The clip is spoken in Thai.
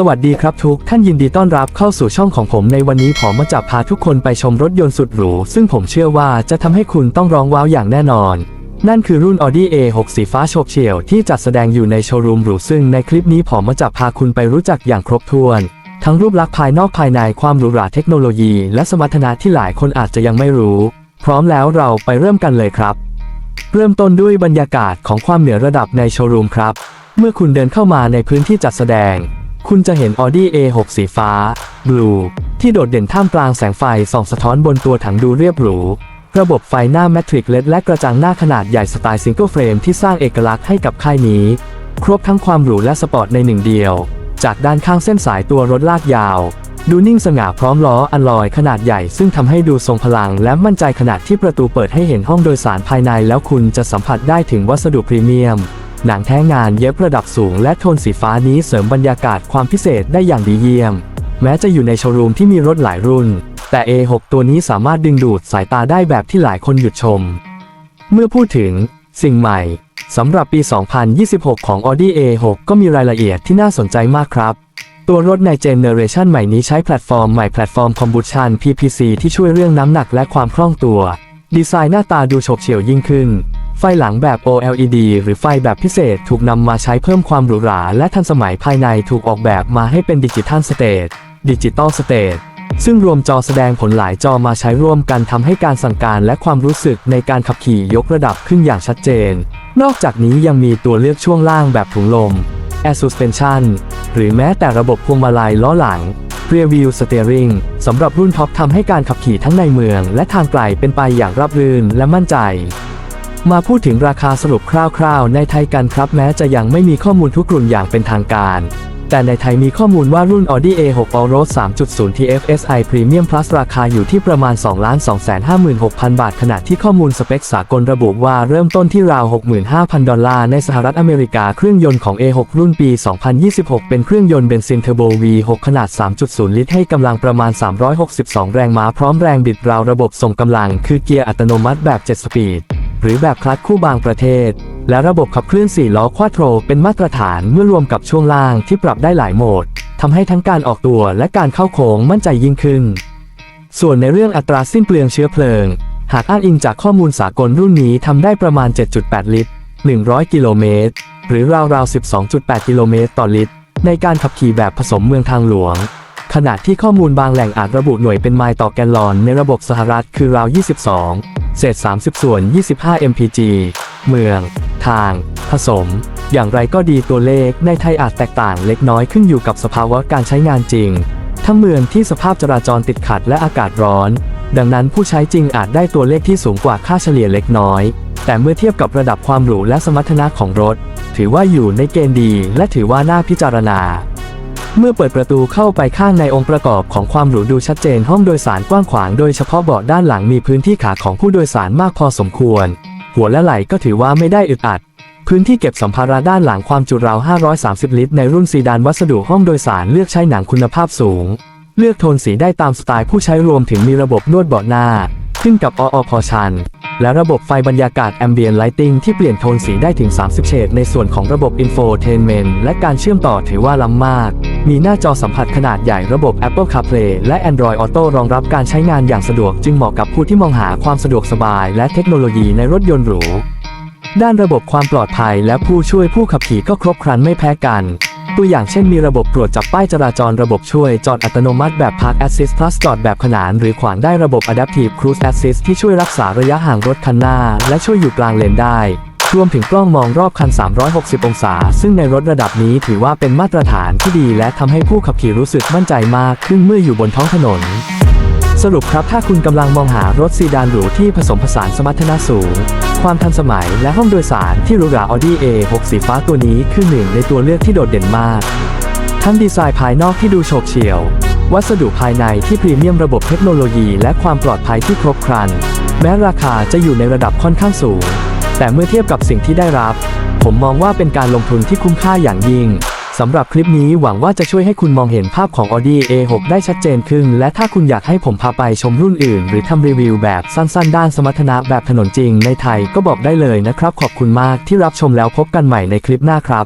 สวัสดีครับทุกท่านยินดีต้อนรับเข้าสู่ช่องของผมในวันนี้ผมมาจะพาทุกคนไปชมรถยนต์สุดหรู ซึ่งผมเชื่อว่าจะทำให้คุณต้องร้องว้าวอย่างแน่นอน นั่นคือรุ่น Audi A6 สีฟ้าโฉบเฉี่ยวที่จัดแสดงอยู่ในโชว์รูมหรูซึ่งในคลิปนี้ผมมาจะพาคุณไปรู้จักอย่างครบถ้วน ทั้งรูปลักษณ์ภายนอกภายในความหรูหราเทคโนโลยี และสมรรถนะที่หลายคนอาจจะยังไม่รู้ พร้อมแล้วเราไปเริ่มกันเลยครับ เริ่มต้นด้วยบรรยากาศของความเหนือระดับในโชว์รูมครับ เมื่อคุณเดินเข้ามาในพื้นที่จัดแสดง คุณจะเห็น Audi A6 สีฟ้า Blue ที่โดดเด่นท่ามกลางแสงไฟส่องสะท้อนบนตัวถังดูเรียบหรู ระบบไฟหน้าแมทริกเลและกระจังหน้าขนาดใหญ่สไตล์ซิงเกิลเฟรมที่สร้างเอกลักษณ์ให้กับค่ายนี้ ครบทั้งความหรูและสปอร์ตในหนึ่งเดียว จากด้านข้างเส้นสายตัวรถลากยาว ดูนิ่งสง่าพร้อมล้ออัลลอยขนาดใหญ่ซึ่งทำให้ดูทรงพลังและมั่นใจขนาดที่ประตูเปิดให้เห็นห้องโดยสารภายในแล้วคุณจะสัมผัสได้ถึงวัสดุพรีเมียม หนังแท้งานเย็บระดับสูงและโทนสีฟ้านี้เสริมบรรยากาศความพิเศษได้อย่างดีเยี่ยม แม้จะอยู่ในโชว์รูมที่มีรถหลายรุ่น แต่ A6 ตัวนี้สามารถดึงดูดสายตาได้แบบที่หลายคนหยุดชม เมื่อพูดถึง สิ่งใหม่สำหรับปี 2026 ของ Audi A6 ก็มีรายละเอียดที่น่าสนใจมากครับ ตัวรถในเจเนอเรชันใหม่นี้ใช้แพลตฟอร์มใหม่แพลตฟอร์ม Combustion PPC ที่ช่วยเรื่องน้ำหนักและความคล่องตัว ดีไซน์หน้าตาดูโฉบเฉี่ยวยิ่งขึ้น ไฟหลังแบบ OLED หรือไฟแบบพิเศษถูกนำมาใช้เพิ่มความหรูหราและทันสมัยภายในถูกออกแบบมาให้เป็นดิจิทัลสเตทดิจิตอลสเตทซึ่งรวมจอแสดงผลหลายจอมาใช้ร่วมกันทำให้การสั่งการและความรู้สึกในการขับขี่ยกระดับขึ้นอย่างชัดเจน นอกจากนี้ยังมีตัวเลือกช่วงล่างแบบถุงลม Air Suspension หรือแม้แต่ระบบพวงมาลัยล้อหลัง Rear View Steering สำหรับรุ่นท็อปทำให้การขับขี่ทั้งในเมือง และทางไกลเป็นไปอย่างราบรื่นและมั่นใจ มาพูดถึงราคาสรุปคร่าวๆ ในไทยกันครับ แม้จะยังไม่มีข้อมูลทุกรุ่นอย่างเป็นทางการ แต่ในไทยมีข้อมูลว่ารุ่น Audi A6 Allroad 3.0 TFSI Premium Plus ราคาอยู่ที่ประมาณ 2,256,000 บาท ขณะที่ข้อมูลสเปคสากลระบุว่าเริ่มต้นที่ราว 65,000 ดอลลาร์ ในสหรัฐอเมริกา เครื่องยนต์ของ A6 รุ่นปี 2026 เป็นเครื่องยนต์เบนซินเทอร์โบ V6 ขนาด 3.0 ลิตรให้กำลังประมาณ 362 แรงม้า พร้อมแรงบิดราวระบบส่งกำลัง คือเกียร์อัตโนมัติแบบ 7 สปีด หรือแบบคลัตช์คู่บางประเทศ และระบบขับเคลื่อน4ล้อควาโตรเป็นมาตรฐานเมื่อรวมกับช่วงล่างที่ปรับได้หลายโหมดทำให้ทั้งการออกตัวและการเข้าโค้งมั่นใจยิ่งขึ้น ส่วนในเรื่องอัตราสิ้นเปลืองเชื้อเพลิง หากอ้างอิงจากข้อมูลสากลรุ่นนี้ทำได้ประมาณ 7.8 ลิตร 100 กิโลเมตร หรือราวๆ 12.8 กิโลเมตรต่อลิตร ในการขับขี่แบบผสมเมืองทางหลวง ขณะที่ข้อมูลบางแหล่งอาจระบุหน่วยเป็นไมล์ต่อแกลลอนในระบบสหรัฐคือราว 22 เศษ 30 ส่วน 25 mpg เมือง ทาง ผสม อย่างไรก็ดีตัวเลขในไทยอาจแตกต่างเล็กน้อยขึ้นอยู่กับสภาวะการใช้งานจริงทั้งเมืองที่สภาพจราจรติดขัดและอากาศร้อน ดังนั้นผู้ใช้จริงอาจได้ตัวเลขที่สูงกว่าค่าเฉลี่ยเล็กน้อย แต่เมื่อเทียบกับระดับความหรูและสมรรถนะของรถ ถือว่าอยู่ในเกณฑ์ดี และถือว่าน่าพิจารณาเมื่อเปิดประตูเข้าไปข้างในองค์ประกอบของความหรูดูชัดเจนห้องโดยสารกว้างขวางโดยเฉพาะเบาะด้านหลังมีพื้นที่ขาของผู้โดยสารมากพอสมควร หัวและไหล่ก็ถือว่าไม่ได้อึดอัด พื้นที่เก็บสัมภาระด้านหลังความจุราว 530 ลิตร ในรุ่นซีดานวัสดุห้องโดยสารเลือกใช้หนังคุณภาพสูง เลือกโทนสีได้ตามสไตล์ผู้ใช้รวมถึงมีระบบนวดเบาะหน้า ขึ้นกับออพอชัน และระบบไฟบรรยากาศ Ambient Lighting ที่เปลี่ยนโทนสีได้ถึง 30 เฉดในส่วนของระบบ Infotainment และการเชื่อมต่อถือว่าล้ำมาก มีหน้าจอสัมผัสขนาดใหญ่ระบบ Apple CarPlay และ Android Auto รองรับการใช้งานอย่างสะดวกจึงเหมาะกับผู้ที่มองหาความสะดวกสบายและเทคโนโลยีในรถยนต์หรู ด้านระบบความปลอดภัยและผู้ช่วยผู้ขับขี่ก็ครบครันไม่แพ้กัน ตัวอย่างเช่นมีระบบตรวจจับป้ายจราจรระบบช่วยจอดอัตโนมัติแบบ Park Assist Plus จอดแบบขนานหรือขวางได้ระบบ Adaptive Cruise Assist ที่ช่วยรักษาระยะห่างรถคันหน้า และช่วยอยู่กลางเลนได้ รวมถึงกล้องมองรอบคัน 360 องศา ซึ่งในรถระดับนี้ถือว่าเป็นมาตรฐานที่ดี และทำให้ผู้ขับขี่รู้สึกมั่นใจมากขึ้นเมื่ออยู่บนท้องถนน สรุปครับถ้าคุณกำลังมองหารถซีดานหรูที่ผสมผสานสมรรถนะสูง ความทันสมัยและห้องโดยสารที่หรูหรา Audi A6 สีฟ้าตัวนี้คือหนึ่งในตัวเลือกที่โดดเด่นมาก ทั้งดีไซน์ภายนอกที่ดูโฉบเฉี่ยว วัสดุภายในที่พรีเมียมระบบเทคโนโลยี และความปลอดภัยที่ครบครัน แม้ราคาจะอยู่ในระดับค่อนข้างสูง แต่เมื่อเทียบกับสิ่งที่ได้รับ ผมมองว่าเป็นการลงทุนที่คุ้มค่าอย่างยิ่งสำหรับคลิปนี้หวังว่าจะช่วยให้คุณมองเห็นภาพของ Audi A6 ได้ชัดเจนขึ้น และถ้าคุณอยากให้ผมพาไปชมรุ่นอื่น หรือทำรีวิวแบบสั้นๆ ด้านสมรรถนะแบบถนนจริงในไทยก็บอกได้เลยนะครับ ขอบคุณมากที่รับชมแล้วพบกันใหม่ในคลิปหน้าครับ